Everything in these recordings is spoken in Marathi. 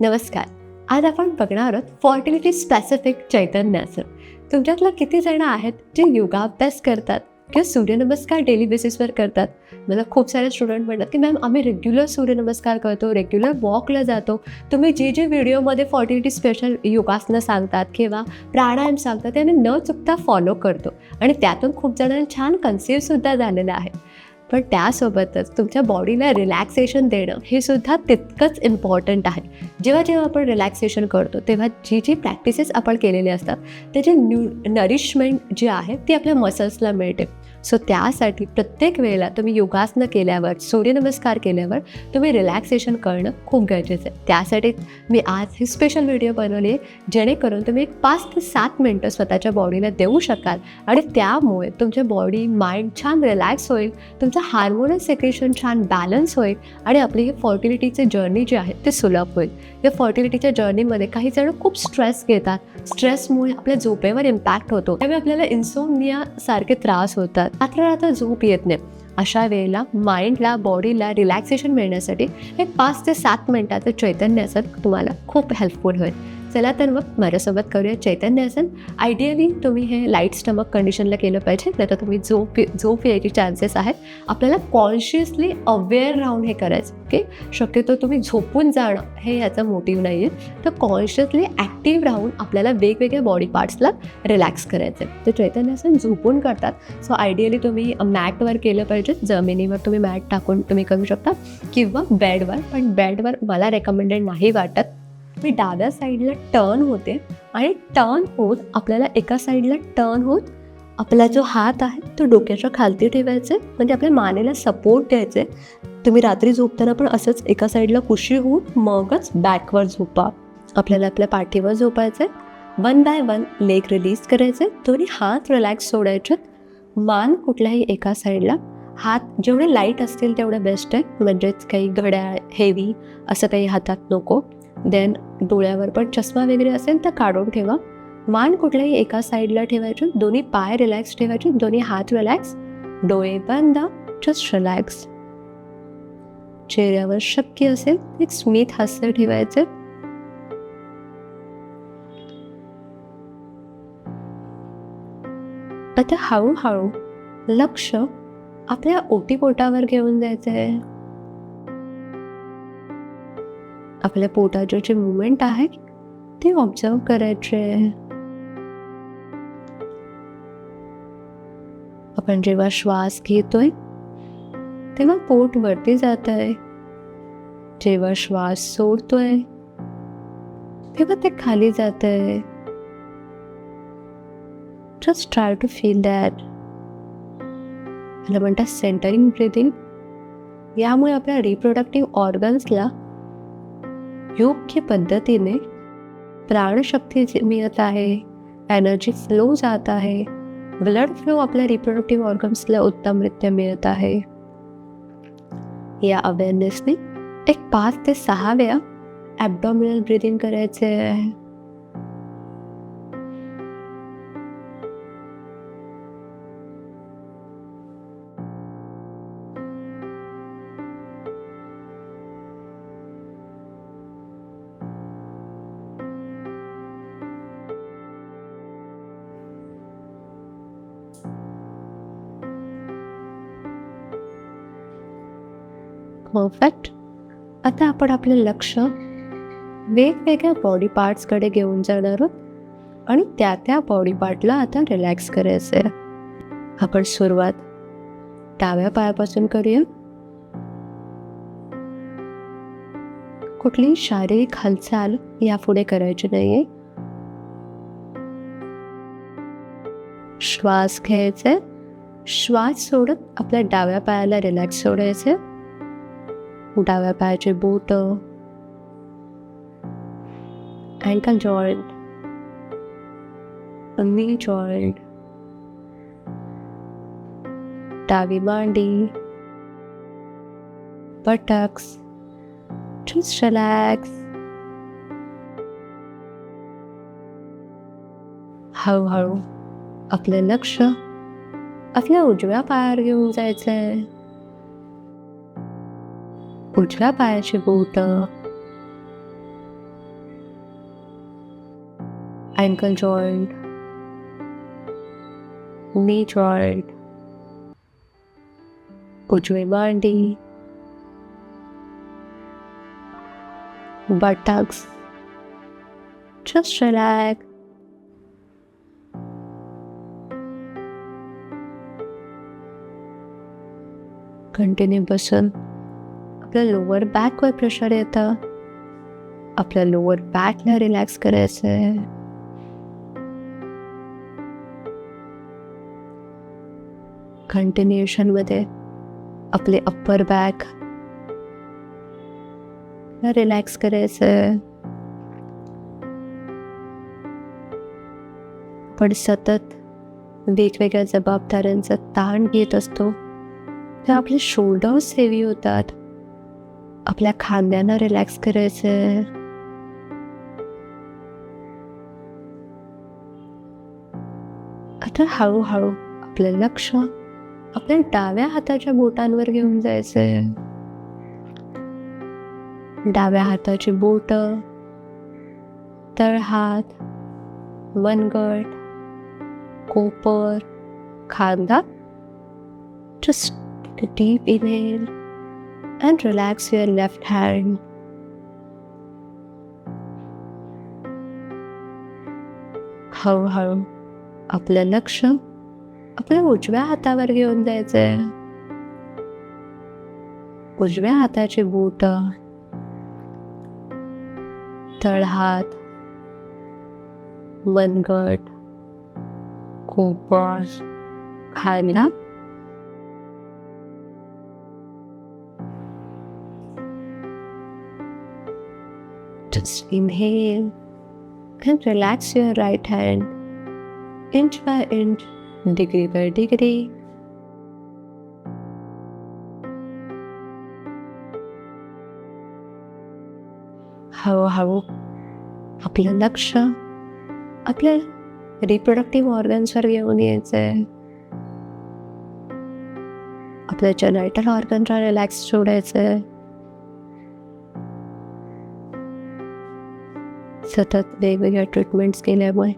नमस्कार. आज आपण बघणार आहोत फॉर्टिलिटी स्पेसिफिक चैतन्याचं. तुमच्यातलं किती जण आहेत जे योगाभ्यास करतात किंवा सूर्यनमस्कार डेली बेसिसवर करतात? मला खूप सारे स्टुडंट म्हणतात की मॅम आम्ही रेग्युलर सूर्यनमस्कार करतो रेग्युलर वॉकला जातो. तुम्ही जे जे व्हिडिओमध्ये फॉर्टिलिटी स्पेशल योगासनं सांगतात किंवा प्राणायाम सांगतात त्याने न चुकता फॉलो करतो. आणि त्यातून खूप जणांना छान कन्सिव्हसुद्धा झालेलं आहे. पण त्यासोबतच तुमच्या बॉडीला रिलॅक्सेशन देणं हे सुद्धा तितकंच इम्पॉर्टंट आहे. जेव्हा जेव्हा आपण रिलॅक्सेशन करतो तेव्हा जी जी प्रॅक्टिसेस आपण केलेले असतात त्याचे न्यू नरिशमेंट जे आहे ती आपल्या मसल्सला मिळते. सो त्यासाठी प्रत्येक वेळेला तुम्ही योगासनं केल्यावर सूर्यनमस्कार केल्यावर तुम्ही रिलॅक्सेशन करणं खूप गरजेचं आहे. त्यासाठी मी आज ही स्पेशल व्हिडिओ बनवली आहे जेणेकरून तुम्ही एक पाच ते सात मिनटं स्वतःच्या बॉडीला देऊ शकाल आणि त्यामुळे तुमच्या बॉडी माइंड छान रिलॅक्स होईल तुमचं हार्मोनल सेक्रेशन छान बॅलन्स होईल आणि आपली ही फर्टिलिटीचे जर्नी जी आहे ते सुलभ होईल. या फर्टिलिटीच्या जर्नीमध्ये काही जण खूप स्ट्रेस घेतात. स्ट्रेसमुळे आपल्या झोपेवर इम्पॅक्ट होतो. त्यामुळे आपल्याला इन्सोमनिया सारखे त्रास होतात. रात्र रात्र झोप येत नाही. अशा वेळेला माइंडला बॉडीला रिलॅक्सेशन मिळण्यासाठी एक पाच ते सात मिनिटाचं चैतन्यासन तुम्हाला खूप हेल्पफुल होईल. चला तर मग माझ्यासोबत करूया चैतन्यासन आयडियली तुम्ही हे लाइट स्टमक कंडिशनला केलं पाहिजे नाही तर तुम्ही झोप झोप यायचे चान्सेस आहेत. आपल्याला कॉन्शियसली अवेअर राहून हे करायचं ओके शक्यतो तुम्ही झोपून जाणं हे याचा मोटिव्ह नाही आहे तर कॉन्शियसली ॲक्टिव्ह राहून आपल्याला वेगवेगळ्या बॉडी पार्ट्सला रिलॅक्स करायचं आहे तर चैतन्यासन झोपून करतात सो आयडियली तुम्ही मॅटवर केलं पाहिजे. जमिनीवर तुम्ही मॅट टाकून तुम्ही करू शकता. किंवा बेडवर पण बेडवर मला रेकमेंडेड नाही वाटत. मी डाव्या साईडला टर्न होते आणि टर्न होत आपल्याला एका साईडला टर्न होत आपला जो हात आहे तो डोक्याच्या खालती ठेवायचे म्हणजे आपल्या मानेला सपोर्ट द्यायचे. तुम्ही रात्री झोपताना पण असंच एका साईडला कुशी होऊन मगच बॅकवर झोपा. आपल्याला आपल्या पाठीवर झोपायचे one by one leg release करायचे. दोन्ही हात रिलॅक्स सोडायचे. मान कुठल्याही एका साईडला. हात जेवढे लाइट असतील तेवढे बेस्ट आहे. म्हणजेच काही घड्याळ हेवी असं काही हातात नको. देन डोळ्यावर पण चष्मा वगैरे असेल तर काढून ठेवा. मान कुठल्याही एका साईडला ठेवायचे दोन्ही पाय रिलॅक्स ठेवायचे दोन्ही हात रिलॅक्स डोळे बंद जस्ट रिलॅक्स चेहऱ्यावर शक्य असेल एक स्मित हास्य ठेवायचे. आता हळूहळू लक्ष आपल्या ओटीपोटावर घेऊन जायचं आहे आपल्या पोटाचे जे मुवमेंट आहे ते ऑब्झर्व करायचे. आपण जेव्हा श्वास घेतोय तेव्हा पोट वरती जात आहे जेव्हा श्वास सोडतोय तेव्हा ते खाली जात आहे just try to feel that म्हणतात सेंटरिंग ब्रिदिंग यामुळे आपल्या रिप्रोडक्टिव्ह ऑर्गन्सला योग्य पद्धतीने प्राणशक्ती मिळत आहे एनर्जी फ्लो जात आहे ब्लड फ्लो आपल्या रिप्रोडक्टिव्ह ऑर्गन्सला उत्तमरित्या मिळत आहे. या अवेअरनेसने एक पाच ते सहा वेळा ॲबडॉमिनल ब्रिदिंग करायचे आहे. परफेक्ट आता आपण आपलं लक्ष वेगवेगळ्या बॉडी पार्ट्सकडे घेऊन जाणार आहोत आणि त्या त्या बॉडी पार्टला आता रिलॅक्स करायचं आहे आपण सुरुवात डाव्या पायापासून करूया. कुठलीही शारीरिक हालचाल यापुढे करायची नाहीये. श्वास घ्यायचे श्वास सोडत आपल्या डाव्या पायाला रिलॅक्स सोडायचे डाव्या पायाचे बोट. अँकल जॉईंट नी जॉईंट डावी मांडी बटक्स just relax. हळूहळू आपलं लक्ष आपल्या उजव्या पायावर घेऊन जायचंय. उजव्या पायाची बोट ankle joint, knee joint, उजवी मांडी buttocks. Just relax. कंटिन्यू बसून आपल्या लोअर बॅकवर प्रेशर येतं. आपल्या लोअर बॅकला रिलॅक्स करायचं आहे कंटिन्युएशनमध्ये आपले अप्पर बॅक रिलॅक्स करायचं आहे आपण सतत वेगवेगळ्या जबाबदाऱ्यांचा ताण घेत असतो. तर आपले शोल्डर्स हेवी होतात. आपल्या खांद्यांना रिलॅक्स करायचंय आता हळूहळू आपलं लक्ष आपल्या डाव्या हाताच्या बोटांवर घेऊन जायचंय. डाव्या हाताची बोट तळहात वनगट कोपर खांदा. Just deep inhale and relax your left hand. हळूहळू आपलं लक्ष आपल्या उजव्या हातावर घेऊन जायचंय उजव्या हाताचे बोट तळहात मनगट कोपर खायला Just inhale and relax your right hand inch by inch, degree by degree. हळूहळू आपलं लक्ष आपल्या रिप्रोडक्टिव्ह ऑर्गन्सवर घेऊन यायचंय आपल्या जेनायटल ऑर्गनला रिलॅक्स सोडायचंय सतत वेगवेगळ्या ट्रीटमेंट्स केल्यामुळे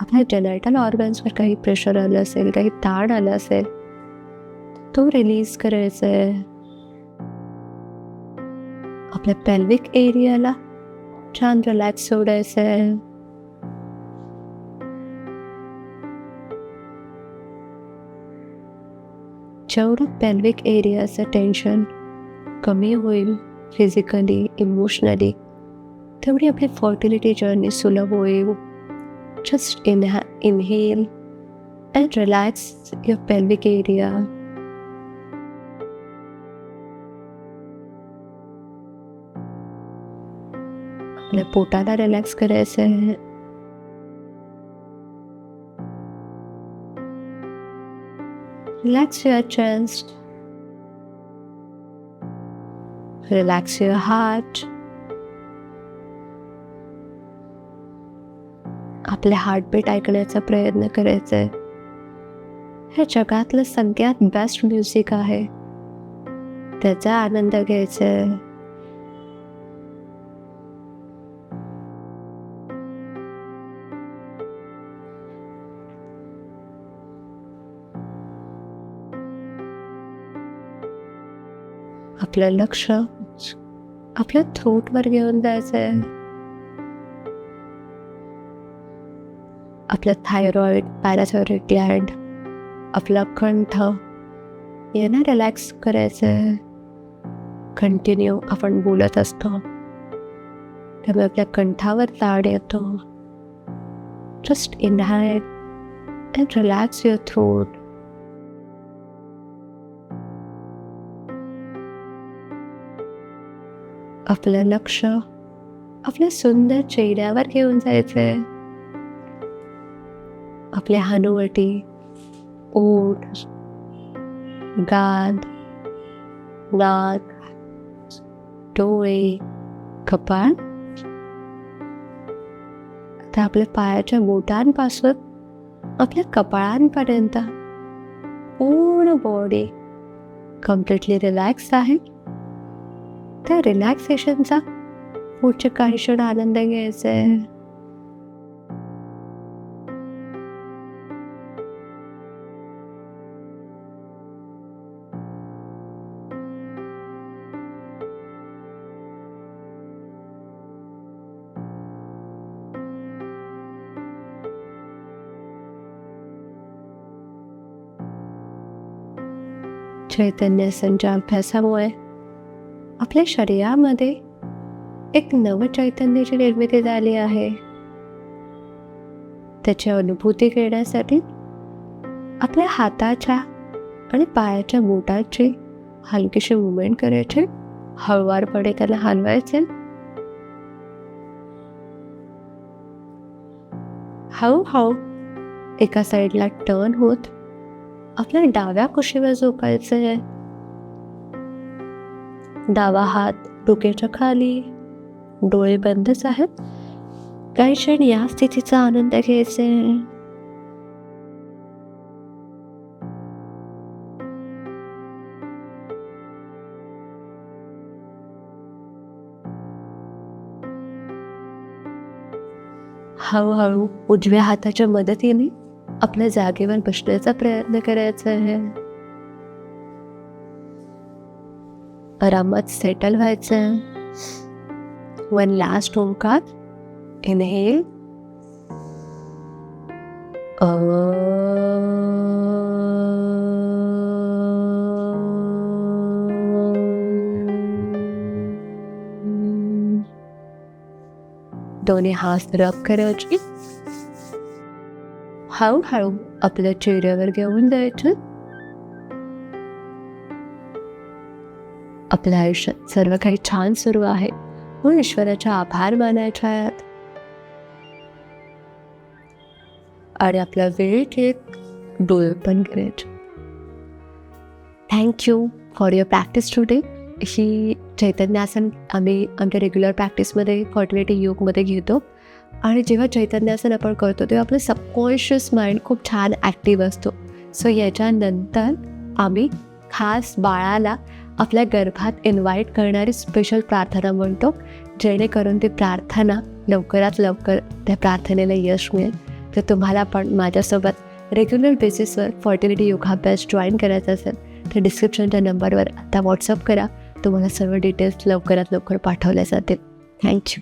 आपल्या जेनायटल ऑर्गन्सवर काही प्रेशर आलं असेल काही ताण आलं असेल तो रिलीज करायचा आहे. आपल्या पेल्विक एरियाला छान रिलॅक्स सोडायचं आहे. जेवढं पेल्विक एरियाचं टेन्शन कमी होईल फिजिकली इमोशनली तेवढी आपली फर्टिलिटी जर्नी सुलभ होईल just इनहा inhale and relax your pelvic area आपल्या पोटाला रिलॅक्स करायचं आहे Relax your chest. Relax your heart. आपले हार्टबीट ऐकण्याचा प्रयत्न करायचा आहे हे जगातलं सगळ्यात बेस्ट म्युझिक आहे. त्याचा आनंद घ्यायचा आहे आपलं लक्ष आपल्या थ्रोटवर घेऊन जायचं आहे आपलं थायरॉइड पॅराथायरॉइड ग्लँड आपला कंठ यांना रिलॅक्स करायचं. आहे कंटिन्यू आपण बोलत असतो. त्यामुळे आपल्या कंठावर ताड येतो. Just inhale and relax your throat आपलं लक्ष आपल्या सुंदर चेहऱ्यावर घेऊन जायचं. आहे आपल्या हनुवटी ओठ गाद नाक डोळे कपाळ. आता आपल्या पायाच्या बोटांपासून आपल्या कपाळांपर्यंत पूर्ण बॉडी कम्प्लिटली रिलॅक्स आहे. त्या रिलॅक्सेशनचा पुढच्या काही क्षण आनंद घ्यायचा आहे. चैतन्यासनच्या अभ्यासामुळे आपल्या शरीरामध्ये एक नव चैतन्याची निर्मिती झाली आहे. त्याची अनुभूती घेण्यासाठी आपल्या हाताच्या आणि पायाच्या बोटाची हलकीशी मुवमेंट करायचे हळवारपणे त्याला हलवायचे. हळूहळू एका साईडला टर्न होत आपल्या डाव्या कुशीवर झोपायचं आहे डावा हात डोक्याच्या खाली. डोळे बंदच आहेत. काही क्षण या स्थितीचा आनंद घ्यायचा हळूहळू उजव्या हाताच्या मदतीने आपल्या जागेवर बसण्याचा प्रयत्न करायचा आहे आरामात सेटल व्हायचं वन लास्ट ओंकार इनहेल दोन्ही हात रब करायचे हळूहळू आपल्या चेहऱ्यावर घेऊन जायचं. आपल्या आयुष्यात सर्व काही छान सुरू आहे. म्हणून ईश्वराचे आभार मानायचे आहेत. आणि आपला वेळेत एक डोळे पण करायचे thank you for your practice today ही चैतन्यासन आम्ही आमच्या रेग्युलर प्रॅक्टिसमध्ये फर्टिलिटी योगमध्ये घेतो. आणि जेव्हा चैतन्यासन आपण करतो तेव्हा आपलं सबकॉन्शियस माइंड खूप छान ॲक्टिव्ह असतो. सो याच्यानंतर आम्ही खास बाळाला आपल्या गर्भात इन्व्हाइट करणारी स्पेशल प्रार्थना म्हणतो जेणेकरून ती प्रार्थना लवकरात लवकर त्या प्रार्थनेला यश मिळेल. तर तुम्हाला पण माझ्यासोबत रेग्युलर बेसिसवर फर्टिलिटी योगाभ्यास जॉईन करायचा असेल तर डिस्क्रिप्शनच्या नंबरवर आता व्हॉट्सअप करा. तुम्हाला सर्व डिटेल्स लवकरात लवकर पाठवल्या जातील. थँक्यू